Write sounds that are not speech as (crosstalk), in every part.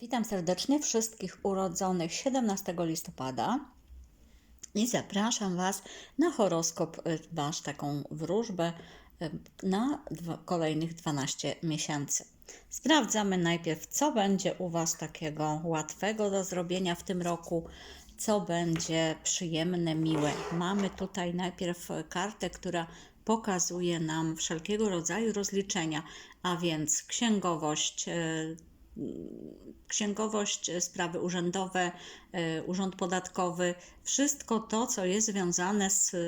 Witam serdecznie wszystkich urodzonych 17 listopada i zapraszam Was na horoskop y, Wasz, taką wróżbę y, na kolejnych 12 miesięcy. Sprawdzamy najpierw, co będzie u Was takiego łatwego do zrobienia w tym roku, co będzie przyjemne, miłe. Mamy tutaj najpierw kartę, która pokazuje nam wszelkiego rodzaju rozliczenia, a więc księgowość, y, księgowość, sprawy urzędowe, urząd podatkowy, wszystko to, co jest związane z e,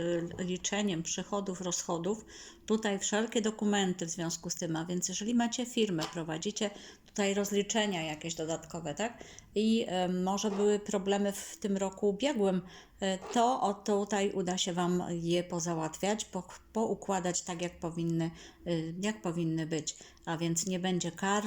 liczeniem przychodów, rozchodów, tutaj wszelkie dokumenty w związku z tym, a więc jeżeli macie firmę, prowadzicie tutaj rozliczenia jakieś dodatkowe, tak? I może były problemy w tym roku ubiegłym, to tutaj uda się Wam je pozałatwiać, po, poukładać tak, jak powinny, jak powinny być. A więc nie będzie kar,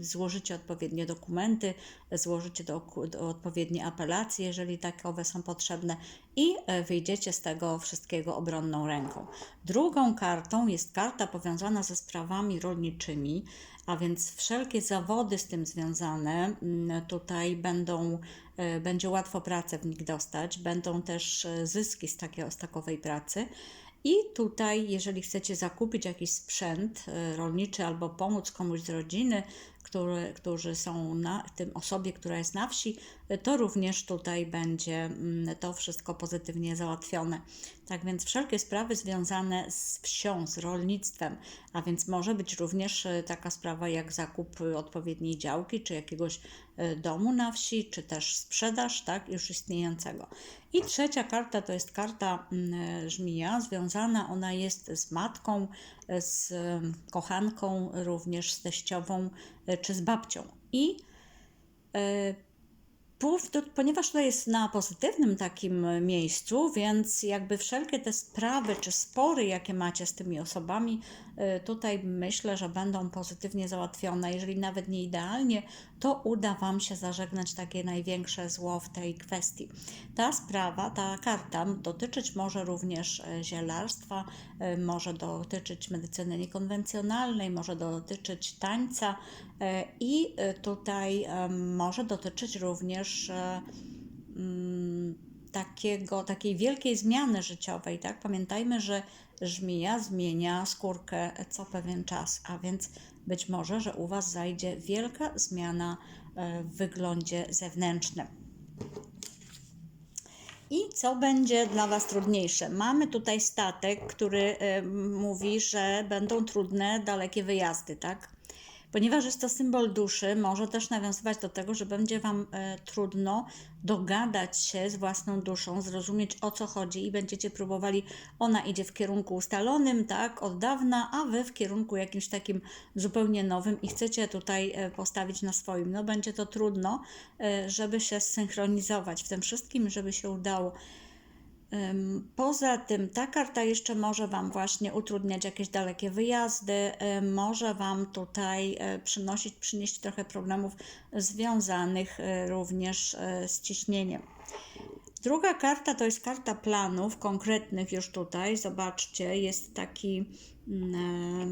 złożycie odpowiednie dokumenty, złożycie do, do odpowiednie apelacje, jeżeli takowe są potrzebne i e, wyjdziecie z tego wszystkiego obronną ręką. Drugą kartą jest karta powiązana ze sprawami rolniczymi, a więc wszelkie zawody z tym związane mm, tutaj będą, e, będzie łatwo pracę w nich dostać, będą też e, zyski z, takiej, z takowej pracy. I tutaj, jeżeli chcecie zakupić jakiś sprzęt rolniczy albo pomóc komuś z rodziny, który, którzy są na tym osobie, która jest na wsi, to również tutaj będzie mm, to wszystko pozytywnie załatwione. Tak więc wszelkie sprawy związane z wsią, z rolnictwem, a więc może być również e, taka sprawa jak zakup odpowiedniej działki, czy jakiegoś e, domu na wsi, czy też sprzedaż tak, już istniejącego. I trzecia karta to jest karta mm, żmija, związana ona jest z matką, z kochanką, również z teściową e, czy z babcią. I ponieważ to jest na pozytywnym takim miejscu, więc jakby wszelkie te sprawy czy spory, jakie macie z tymi osobami, y, tutaj myślę, że będą pozytywnie załatwione. Jeżeli nawet nie idealnie, to uda Wam się zażegnać takie największe zło w tej kwestii. Ta sprawa, ta karta dotyczyć może również e, zielarstwa, e, może dotyczyć medycyny niekonwencjonalnej, może dotyczyć tańca e, i tutaj może dotyczyć również mm, takiego, takiej wielkiej zmiany życiowej. Tak? Pamiętajmy, że żmija zmienia skórkę co pewien czas, a więc być może, że u Was zajdzie wielka zmiana e, w wyglądzie zewnętrznym. I co będzie dla Was trudniejsze? Mamy tutaj statek, który e, mówi, że będą trudne, dalekie wyjazdy, tak? Ponieważ jest to symbol duszy, może też nawiązywać do tego, że będzie Wam e, trudno dogadać się z własną duszą, zrozumieć o co chodzi i będziecie próbowali, ona idzie w kierunku ustalonym, tak, od dawna, a Wy w kierunku jakimś takim zupełnie nowym i chcecie tutaj e, postawić na swoim. No będzie to trudno, e, żeby się zsynchronizować w tym wszystkim, żeby się udało. Poza tym ta karta jeszcze może Wam właśnie utrudniać jakieś dalekie wyjazdy, może Wam tutaj e, przynosić, przynieść trochę problemów związanych e, również e, z ciśnieniem. Druga karta to jest karta planów konkretnych już tutaj. Zobaczcie, jest taki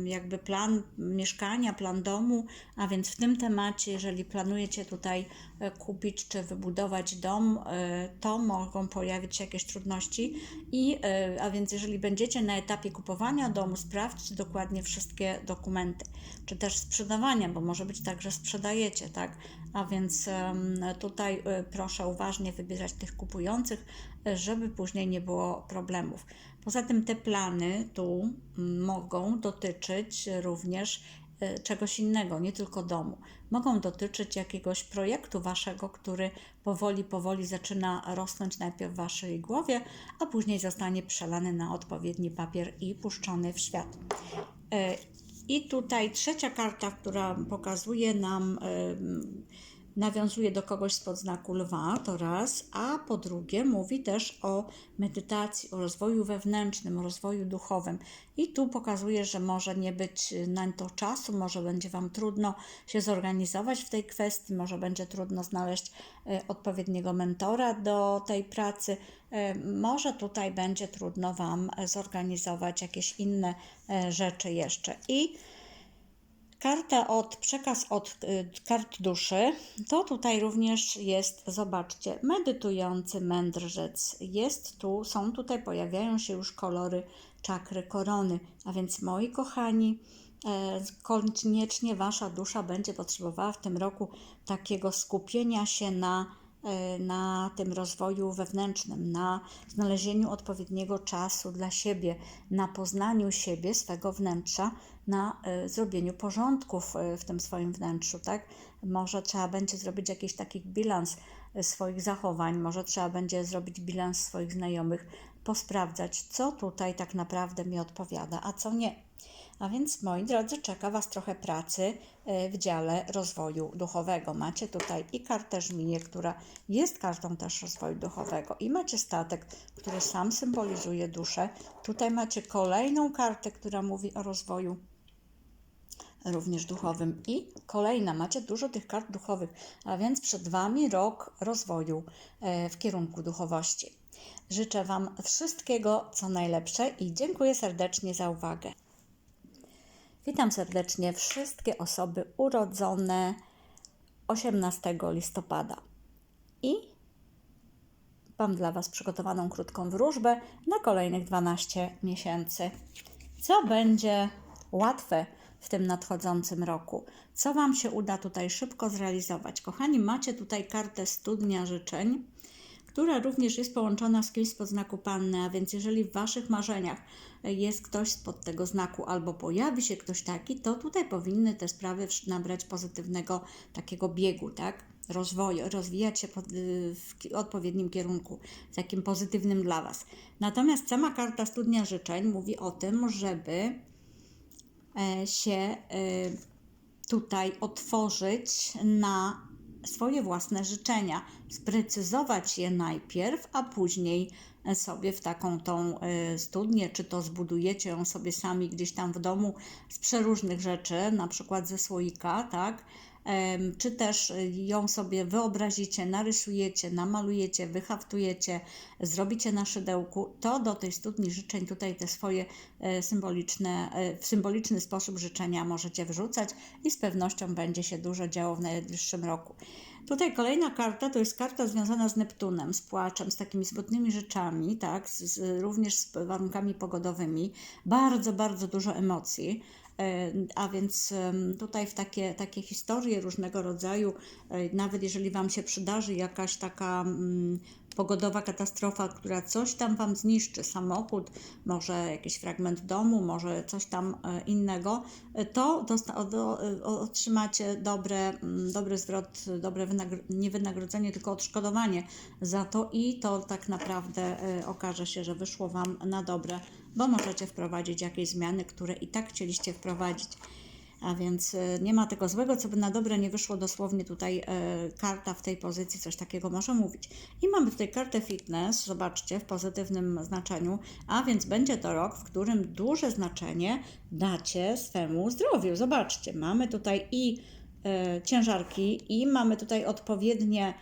jakby plan mieszkania, plan domu, a więc w tym temacie, jeżeli planujecie tutaj e, kupić czy wybudować dom, e, to mogą pojawić się jakieś trudności i e, a więc jeżeli będziecie na etapie kupowania domu, sprawdźcie dokładnie wszystkie dokumenty, czy też sprzedawania, bo może być tak, że sprzedajecie, tak? A więc tutaj proszę uważnie wybierać tych kupujących, żeby później nie było problemów. Poza tym te plany tu mogą dotyczyć również e, czegoś innego, nie tylko domu. Mogą dotyczyć jakiegoś projektu waszego, który powoli, powoli zaczyna rosnąć najpierw w waszej głowie, a później zostanie przelany na odpowiedni papier i puszczony w świat. E, I tutaj trzecia karta, która pokazuje nam nawiązuje do kogoś spod znaku lwa, to raz, a po drugie mówi też o medytacji, o rozwoju wewnętrznym, o rozwoju duchowym. I tu pokazuje, że może nie być na to czasu, może będzie Wam trudno się zorganizować w tej kwestii, może będzie trudno znaleźć e, odpowiedniego mentora do tej pracy, e, może tutaj będzie trudno Wam zorganizować jakieś inne rzeczy jeszcze. I Karta od, przekaz od y, kart duszy, to tutaj również jest, zobaczcie, medytujący mędrzec. Jest tu, są tutaj, pojawiają się już kolory czakry korony. A więc moi kochani, e, koniecznie Wasza dusza będzie potrzebowała w tym roku takiego skupienia się na na tym rozwoju wewnętrznym, na znalezieniu odpowiedniego czasu dla siebie, na poznaniu siebie, swego wnętrza, na y, zrobieniu porządków y, w tym swoim wnętrzu, tak? Może trzeba będzie zrobić jakiś taki bilans swoich zachowań, może trzeba będzie zrobić bilans swoich znajomych, posprawdzać, co tutaj tak naprawdę mi odpowiada, a co nie. A więc, moi drodzy, czeka Was trochę pracy w dziale rozwoju duchowego. Macie tutaj i kartę żmiję, która jest kartą też rozwoju duchowego, i macie statek, który sam symbolizuje duszę. Tutaj macie kolejną kartę, która mówi o rozwoju również duchowym. I kolejna, macie dużo tych kart duchowych, a więc przed Wami rok rozwoju e, w kierunku duchowości. Życzę Wam wszystkiego, co najlepsze i dziękuję serdecznie za uwagę. Witam serdecznie wszystkie osoby urodzone 18 listopada. I mam dla Was przygotowaną krótką wróżbę na kolejnych 12 miesięcy. Co będzie łatwe w tym nadchodzącym roku. Co Wam się uda tutaj szybko zrealizować? Kochani, macie tutaj kartę studnia życzeń, która również jest połączona z kimś spod znaku Panny, a więc jeżeli w Waszych marzeniach jest ktoś spod tego znaku albo pojawi się ktoś taki, to tutaj powinny te sprawy nabrać pozytywnego takiego biegu, tak? rozwoju, rozwijać się w odpowiednim kierunku, takim pozytywnym dla Was. Natomiast sama karta studnia życzeń mówi o tym, żeby E, się e, tutaj otworzyć na swoje własne życzenia, sprecyzować je najpierw, a później sobie w taką tą e, studnię, czy to zbudujecie ją sobie sami gdzieś tam w domu z przeróżnych rzeczy, na przykład ze słoika, tak? Czy też ją sobie wyobrazicie, narysujecie, namalujecie, wyhaftujecie, zrobicie na szydełku, to do tej studni życzeń tutaj te swoje e, symboliczne, e, w symboliczny sposób życzenia możecie wrzucać i z pewnością będzie się dużo działo w najbliższym roku. Tutaj kolejna karta to jest karta związana z Neptunem, z płaczem, z takimi smutnymi rzeczami, tak, z, również z warunkami pogodowymi. Bardzo, bardzo dużo emocji. E, a więc tutaj w takie, takie historie różnego rodzaju, e, nawet jeżeli Wam się przydarzy jakaś taka mm, pogodowa katastrofa, która coś tam Wam zniszczy, samochód, może jakiś fragment domu, może coś tam e, innego, to otrzymacie dobre, mm, dobry zwrot, dobre nie wynagrodzenie, tylko odszkodowanie za to i to tak naprawdę okaże się, że wyszło Wam na dobre bo możecie wprowadzić jakieś zmiany, które i tak chcieliście wprowadzić. A więc e, nie ma tego złego, co by na dobre nie wyszło dosłownie tutaj e, karta w tej pozycji coś takiego może mówić. I mamy tutaj kartę fitness, zobaczcie, w pozytywnym znaczeniu, a więc będzie to rok, w którym duże znaczenie dacie swemu zdrowiu. Zobaczcie, mamy tutaj i e, ciężarki i mamy tutaj odpowiednie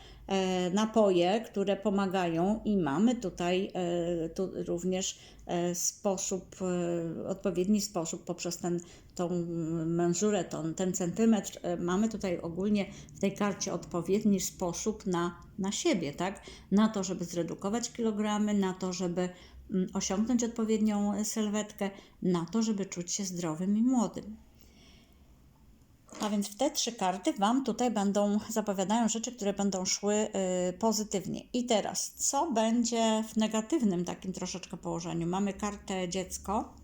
napoje, które pomagają i mamy tutaj e, tu również e, sposób, odpowiedni sposób poprzez ten, tą mężurę, ten, ten centymetr, mamy tutaj ogólnie w tej karcie odpowiedni sposób na, na siebie, tak? Na to, żeby zredukować kilogramy, na to, żeby mm, osiągnąć odpowiednią sylwetkę, na to, żeby czuć się zdrowym i młodym. A więc te trzy karty Wam tutaj będą, zapowiadają rzeczy, które będą szły y, pozytywnie. I teraz, co będzie w negatywnym takim troszeczkę położeniu? Mamy kartę dziecko,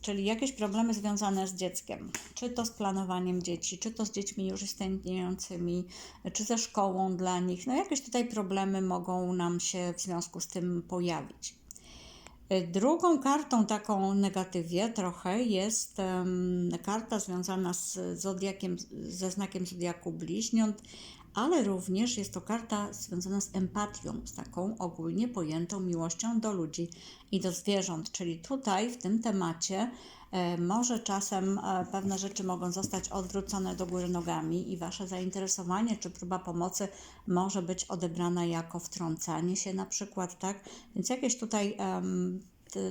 czyli jakieś problemy związane z dzieckiem, czy to z planowaniem dzieci, czy to z dziećmi już istniejącymi, czy ze szkołą dla nich. No jakieś tutaj problemy mogą nam się w związku z tym pojawić. Drugą kartą taką negatywie trochę jest um, karta związana z zodiakiem, ze znakiem zodiaku bliźniąt, ale również jest to karta związana z empatią, z taką ogólnie pojętą miłością do ludzi i do zwierząt. Czyli tutaj w tym temacie e, może czasem e, pewne rzeczy mogą zostać odwrócone do góry nogami i Wasze zainteresowanie czy próba pomocy może być odebrana jako wtrącanie się na przykład, tak? Więc jakieś tutaj um,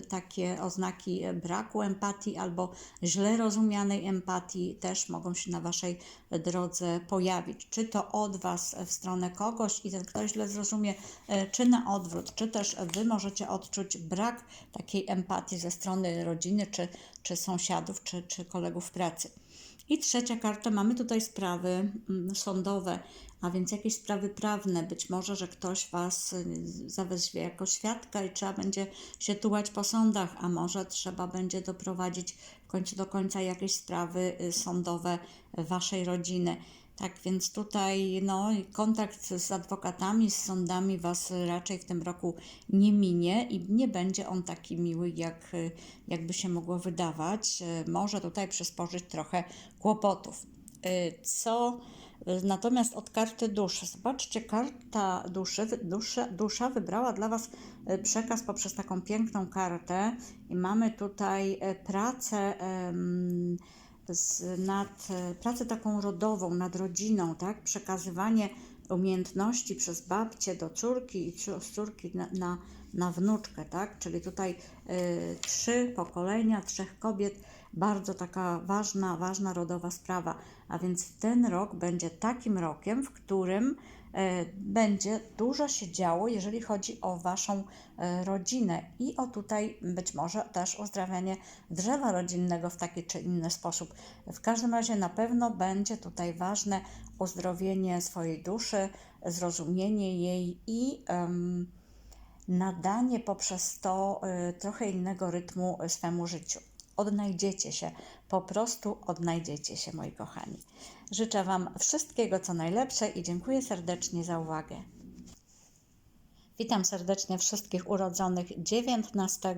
takie oznaki e, braku empatii albo źle rozumianej empatii też mogą się na Waszej drodze pojawić. Czy to od Was w stronę kogoś i ten ktoś źle zrozumie, e, czy na odwrót, czy też Wy możecie odczuć brak takiej empatii ze strony rodziny, czy, czy sąsiadów, czy, czy kolegów pracy. I trzecia karta, mamy tutaj sprawy mm, sądowe, a więc jakieś sprawy prawne. Być może, że ktoś Was y, zaweźmie jako świadka i trzeba będzie się tułać po sądach, a może trzeba będzie doprowadzić w końcu do końca jakieś sprawy y, sądowe Waszej rodziny. Tak więc tutaj no, kontakt z adwokatami, z sądami Was raczej w tym roku nie minie i nie będzie on taki miły, jak, jakby się mogło wydawać. Może tutaj przysporzyć trochę kłopotów. Co natomiast od karty duszy? Zobaczcie, karta duszy, dusza, dusza wybrała dla Was przekaz poprzez taką piękną kartę i mamy tutaj pracę. em, z, nad e, pracę taką rodową, nad rodziną, tak? Przekazywanie umiejętności przez babcię do córki i z córki na, na, na wnuczkę, tak? Czyli tutaj y, trzy pokolenia, trzech kobiet, bardzo taka ważna, ważna rodowa sprawa. A więc ten rok będzie takim rokiem, w którym będzie dużo się działo, jeżeli chodzi o Waszą e, rodzinę i o tutaj być może też uzdrawianie drzewa rodzinnego w taki czy inny sposób. W każdym razie na pewno będzie tutaj ważne uzdrowienie swojej duszy, zrozumienie jej i em, nadanie poprzez to y, trochę innego rytmu swemu życiu. Odnajdziecie się, po prostu odnajdziecie się, moi kochani. Życzę Wam wszystkiego, co najlepsze i dziękuję serdecznie za uwagę. Witam serdecznie wszystkich urodzonych 19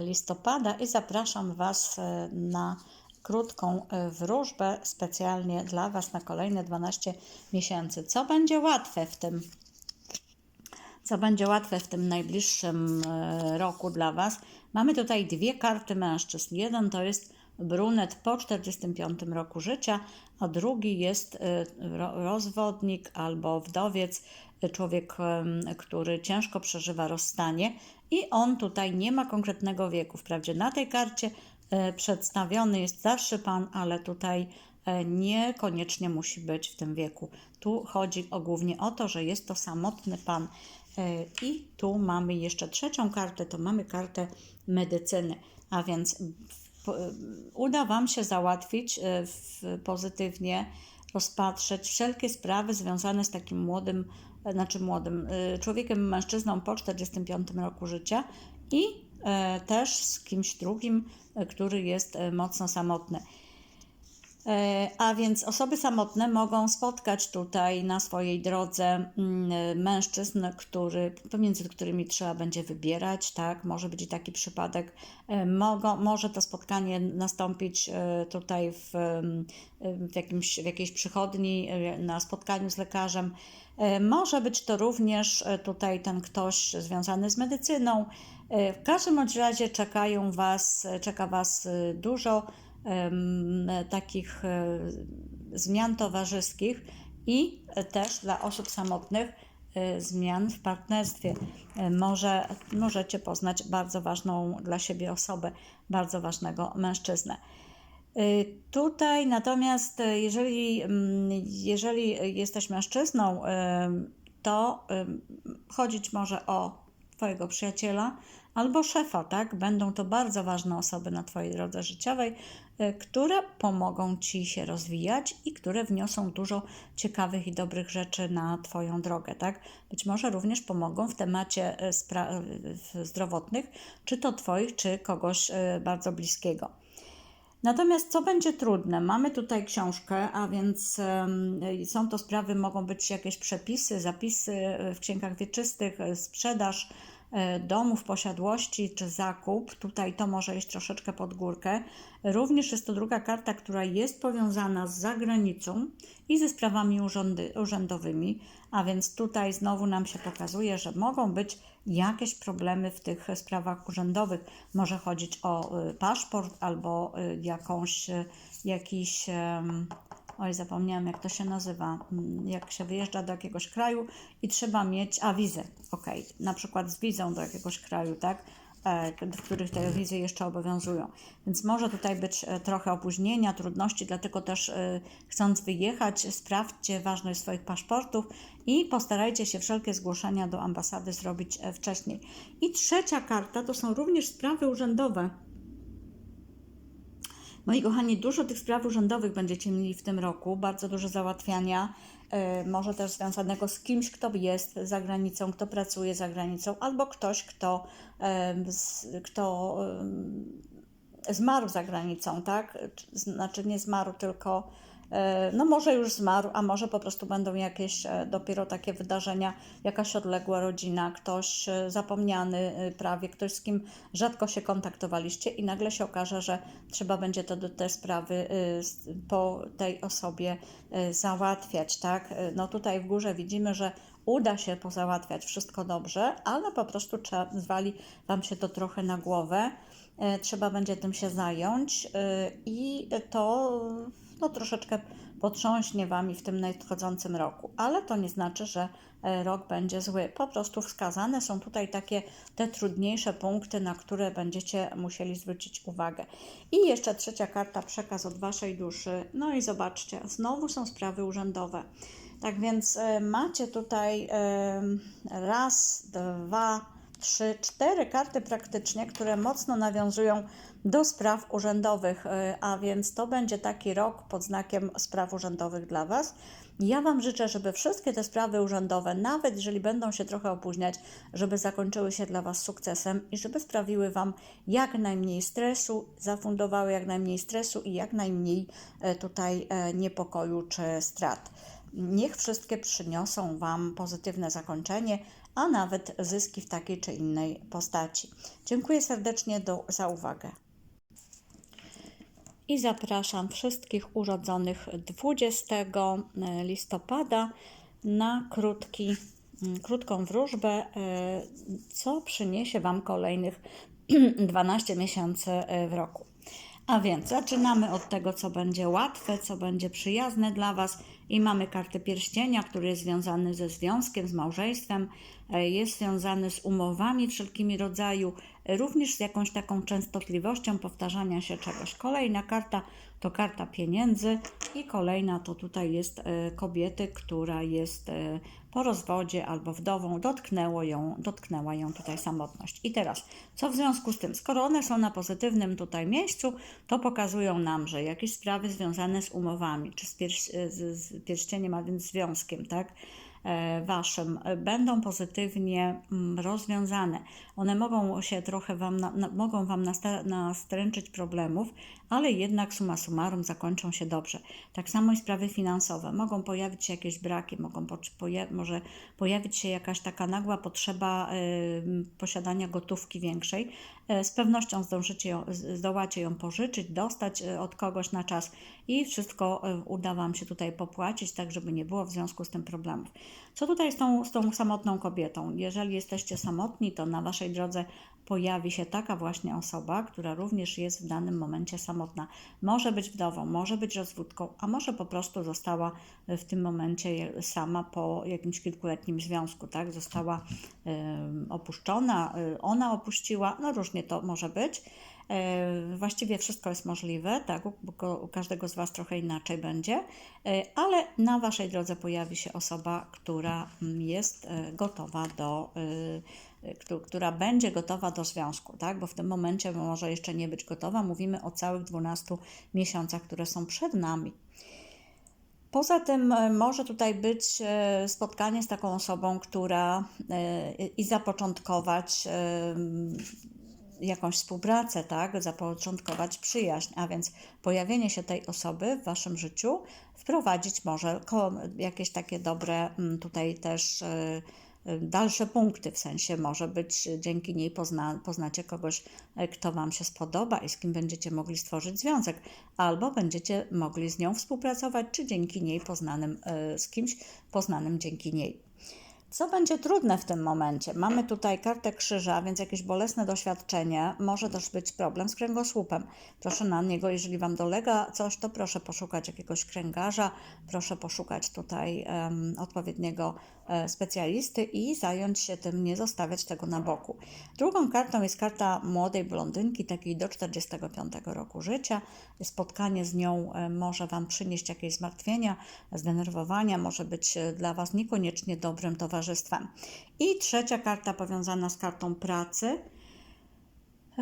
listopada i zapraszam Was e, na krótką e, wróżbę specjalnie dla Was na kolejne 12 miesięcy. Co będzie łatwe w tym co będzie łatwe w tym najbliższym e, roku dla Was. Mamy tutaj dwie karty mężczyzn. Jeden to jest brunet po 45 roku życia, a drugi jest ro- rozwodnik albo wdowiec, e, człowiek, który ciężko przeżywa rozstanie i on tutaj nie ma konkretnego wieku. Wprawdzie na tej karcie e, przedstawiony jest starszy pan, ale tutaj e, niekoniecznie musi być w tym wieku. Tu chodzi o, głównie o to, że jest to samotny pan. E, I tu mamy jeszcze trzecią kartę, to mamy kartę medycyny, a więc w- uda Wam się załatwić e, pozytywnie, rozpatrzeć wszelkie sprawy związane z takim młodym, e, znaczy młodym e, człowiekiem, mężczyzną po 45 roku życia i e, też z kimś drugim, e, który jest e, mocno samotny. E, A więc osoby samotne mogą spotkać tutaj na swojej drodze mm, mężczyzn, który, pomiędzy którymi trzeba będzie wybierać, tak? Może być i taki przypadek. E, Mogą, może to spotkanie nastąpić e, tutaj w, em, w, jakimś, w jakiejś przychodni, na spotkaniu z lekarzem. Może być to również tutaj ten ktoś związany z medycyną. W każdym razie czekają was, czeka Was dużo takich e, zmian towarzyskich i też dla osób samotnych e, zmian w partnerstwie. E, Może, możecie poznać bardzo ważną dla siebie osobę, bardzo ważnego mężczyznę. Tutaj natomiast, jeżeli, mm, jeżeli jesteś mężczyzną, to chodzić może o Twojego przyjaciela albo szefa, tak? Będą to bardzo ważne osoby na Twojej drodze życiowej, y, które pomogą Ci się rozwijać i które wniosą dużo ciekawych i dobrych rzeczy na Twoją drogę, tak? Być może również pomogą w temacie y, spra- y, zdrowotnych, czy to Twoich, czy kogoś bardzo bliskiego. Natomiast co będzie trudne? Mamy tutaj książkę, a więc są to sprawy, mogą być jakieś przepisy, zapisy e, w księgach wieczystych, e, sprzedaż e, domów, posiadłości czy zakup. Tutaj to może iść troszeczkę pod górkę. Również jest to druga karta, która jest powiązana z zagranicą i ze sprawami urzędy, urzędowymi, a więc tutaj znowu nam się pokazuje, że mogą być jakieś problemy w tych sprawach urzędowych. Może chodzić o y, paszport albo y, jakąś, y, jakiś, oj zapomniałam jak to się nazywa, Mm, jak się wyjeżdża do jakiegoś kraju i trzeba mieć, a wizę, okej, na przykład z wizą do jakiegoś kraju, tak? e, w których te wizy jeszcze obowiązują. Więc może tutaj być e, trochę opóźnienia, trudności, dlatego też e, chcąc wyjechać, sprawdźcie ważność swoich paszportów i postarajcie się wszelkie zgłoszenia do ambasady zrobić wcześniej. I trzecia karta to są również sprawy urzędowe. Moi kochani, dużo tych spraw urzędowych będziecie mieli w tym roku, bardzo dużo załatwiania, e, może też związanego z kimś, kto jest za granicą, kto pracuje za granicą, albo ktoś, kto, z- kto em, zmarł za granicą, tak? Czy- Znaczy nie zmarł, tylko e, no może już zmarł, a może po prostu będą jakieś e, dopiero takie wydarzenia, jakaś odległa rodzina, ktoś e, zapomniany e, prawie, ktoś z kim rzadko się kontaktowaliście i nagle się okaże, że trzeba będzie to, te sprawy e, po tej osobie e, załatwiać, tak? E, No tutaj w górze widzimy, że uda się pozałatwiać wszystko dobrze, ale po prostu zwali Wam się to trochę na głowę. E, Trzeba będzie tym się zająć e, i to no, troszeczkę potrząśnie Wami w tym nadchodzącym roku, ale to nie znaczy, że e, rok będzie zły. Po prostu wskazane są tutaj takie te trudniejsze punkty, na które będziecie musieli zwrócić uwagę. I jeszcze trzecia karta, przekaz od Waszej duszy. No i zobaczcie, znowu są sprawy urzędowe. Tak więc e, macie tutaj e, raz, dwa, trzy, cztery karty praktycznie, które mocno nawiązują do spraw urzędowych, e, a więc to będzie taki rok pod znakiem spraw urzędowych dla Was. Ja Wam życzę, żeby wszystkie te sprawy urzędowe, nawet jeżeli będą się trochę opóźniać, żeby zakończyły się dla Was sukcesem i żeby sprawiły Wam jak najmniej stresu, zafundowały jak najmniej stresu i jak najmniej e, tutaj e, niepokoju czy strat. Niech wszystkie przyniosą Wam pozytywne zakończenie, a nawet zyski w takiej czy innej postaci. Dziękuję serdecznie do, za uwagę. I zapraszam wszystkich urodzonych 20 listopada na krótki, mm, krótką wróżbę, e, co przyniesie Wam kolejnych (clears throat) 12 miesięcy e, w roku. A więc zaczynamy od tego, co będzie łatwe, co będzie przyjazne dla Was. I mamy kartę pierścienia, który jest związany ze związkiem, z małżeństwem, e, jest związany z umowami wszelkimi rodzaju, e, również z jakąś taką częstotliwością powtarzania się czegoś. Kolejna karta to karta pieniędzy i kolejna to tutaj jest e, kobiety, która jest e, po rozwodzie albo wdową, dotknęło ją, dotknęła ją tutaj samotność. I teraz, co w związku z tym? Skoro one są na pozytywnym tutaj miejscu, to pokazują nam, że jakieś sprawy związane z umowami, czy z, pierś, z, z pierścieniem, a więc związkiem, tak? E, Waszym e, będą pozytywnie mm, rozwiązane. One mogą się trochę Wam, na, mogą Wam nastręczyć problemów, ale jednak summa summarum zakończą się dobrze. Tak samo i sprawy finansowe. Mogą pojawić się jakieś braki, mogą po, poja, może pojawić się jakaś taka nagła potrzeba y, posiadania gotówki większej. E, z pewnością zdążycie ją, zdołacie ją pożyczyć, dostać e, od kogoś na czas i wszystko e, uda Wam się tutaj popłacić, tak żeby nie było w związku z tym problemów. Co tutaj z tą, z tą samotną kobietą? Jeżeli jesteście samotni, to na Waszej drodze pojawi się taka właśnie osoba, która również jest w danym momencie samotna. Może być wdową, może być rozwódką, a może po prostu została w tym momencie sama po jakimś kilkuletnim związku, tak? Została opuszczona, y, ona opuściła, no różnie to może być. E, Właściwie wszystko jest możliwe, tak, u, u- każdego z Was trochę inaczej będzie, e, ale na Waszej drodze pojawi się osoba, która mm, jest e, gotowa do, któ- która będzie gotowa do związku, tak, bo w tym momencie może jeszcze nie być gotowa. Mówimy o całych 12 miesiącach, które są przed nami. Poza tym może tutaj być spotkanie z taką osobą, która i zapoczątkować jakąś współpracę, tak, zapoczątkować przyjaźń, a więc pojawienie się tej osoby w waszym życiu wprowadzić może jakieś takie dobre mm, tutaj też e, e, dalsze punkty, w sensie może być e, dzięki niej pozna, poznacie kogoś, kto wam się spodoba i z kim będziecie mogli stworzyć związek, albo będziecie mogli z nią współpracować, czy dzięki niej poznanym, z kimś poznanym dzięki niej. Co będzie trudne w tym momencie? Mamy tutaj kartę krzyża, więc jakieś bolesne doświadczenie, może też być problem z kręgosłupem. Proszę na niego, jeżeli Wam dolega coś, to proszę poszukać jakiegoś kręgarza, proszę poszukać tutaj em, odpowiedniego e, specjalisty i zająć się tym, nie zostawiać tego na boku. Drugą kartą jest karta młodej blondynki, takiej do 45 roku życia. Spotkanie z nią e, może Wam przynieść jakieś zmartwienia, zdenerwowania, może być e, dla Was niekoniecznie dobrym towarzystwem. I trzecia karta powiązana z kartą pracy.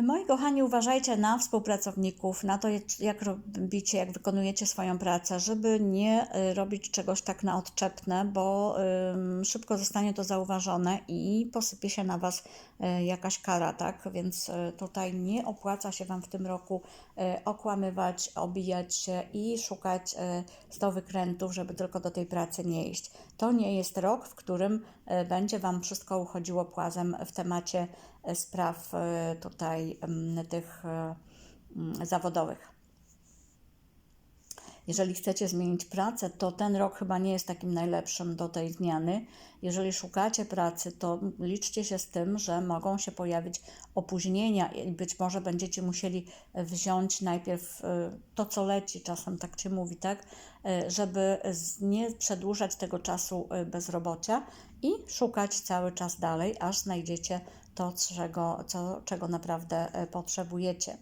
Moi kochani, uważajcie na współpracowników, na to, jak robicie, jak wykonujecie swoją pracę, żeby nie y, robić czegoś tak na odczepne, bo szybko zostanie to zauważone i posypie się na Was y, jakaś kara, tak? Więc y, tutaj nie opłaca się Wam w tym roku okłamywać, obijać się i szukać y, sto wykrętów, żeby tylko do tej pracy nie iść. To nie jest rok, w którym będzie Wam wszystko uchodziło płazem w temacie y, spraw y, tutaj tych zawodowych. Jeżeli chcecie zmienić pracę, to ten rok chyba nie jest takim najlepszym do tej zmiany. Jeżeli szukacie pracy, to liczcie się z tym, że mogą się pojawić opóźnienia i być może będziecie musieli wziąć najpierw y, to, co leci, czasem tak się mówi, tak, Y, żeby nie przedłużać tego czasu y, bezrobocia i szukać cały czas dalej, aż znajdziecie to, czego, co, czego naprawdę potrzebujecie.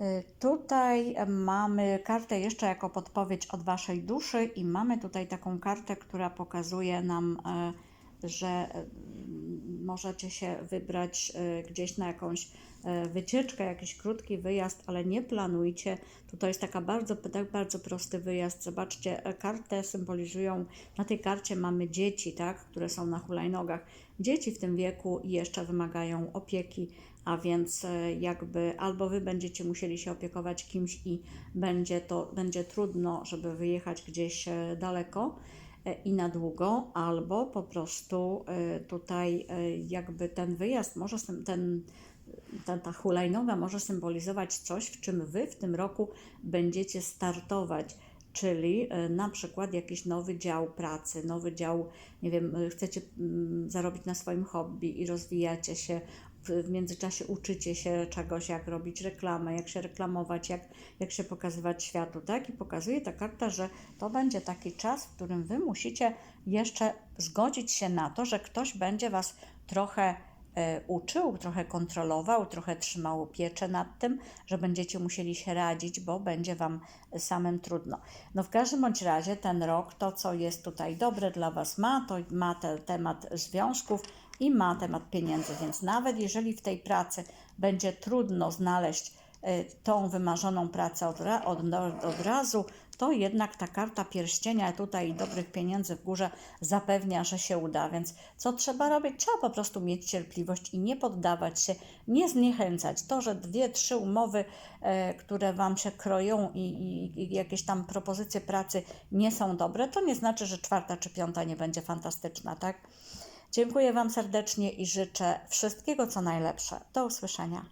Y, Tutaj mamy kartę jeszcze jako podpowiedź od Waszej duszy i mamy tutaj taką kartę, która pokazuje nam, e, że e, możecie się wybrać gdzieś na jakąś wycieczkę, jakiś krótki wyjazd, ale nie planujcie. Tutaj jest taka bardzo, tak bardzo prosty wyjazd. Zobaczcie, e, kartę symbolizują, na tej karcie mamy dzieci, tak, które są na hulajnogach. Dzieci w tym wieku jeszcze wymagają opieki, a więc e, jakby albo wy będziecie musieli się opiekować kimś i będzie to będzie trudno, żeby wyjechać gdzieś e, daleko e, i na długo, albo po prostu tutaj jakby ten wyjazd może ten ta, ta hulajnoga może symbolizować coś, w czym wy w tym roku będziecie startować. Czyli na przykład jakiś nowy dział pracy, nowy dział, nie wiem, chcecie mm, zarobić na swoim hobby i rozwijacie się, w, międzyczasie uczycie się czegoś, jak robić reklamę, jak się reklamować, jak, jak się pokazywać światu, tak? I pokazuje ta karta, że to będzie taki czas, w którym wy musicie jeszcze zgodzić się na to, że ktoś będzie was trochę e, uczył, trochę kontrolował, trochę trzymał pieczę nad tym, że będziecie musieli się radzić, bo będzie Wam samym trudno. No w każdym bądź razie ten rok, to co jest tutaj dobre dla Was ma, to ma ten temat związków i ma temat pieniędzy, więc nawet jeżeli w tej pracy będzie trudno znaleźć e, tą wymarzoną pracę od, od, od razu, to jednak ta karta pierścienia tutaj i dobrych pieniędzy w górze zapewnia, że się uda. Więc co trzeba robić? Trzeba po prostu mieć cierpliwość i nie poddawać się, nie zniechęcać. To, że dwie, trzy umowy, e, które Wam się kroją i, i, i jakieś tam propozycje pracy nie są dobre, to nie znaczy, że czwarta czy piąta nie będzie fantastyczna, tak? Dziękuję Wam serdecznie i życzę wszystkiego, co najlepsze. Do usłyszenia.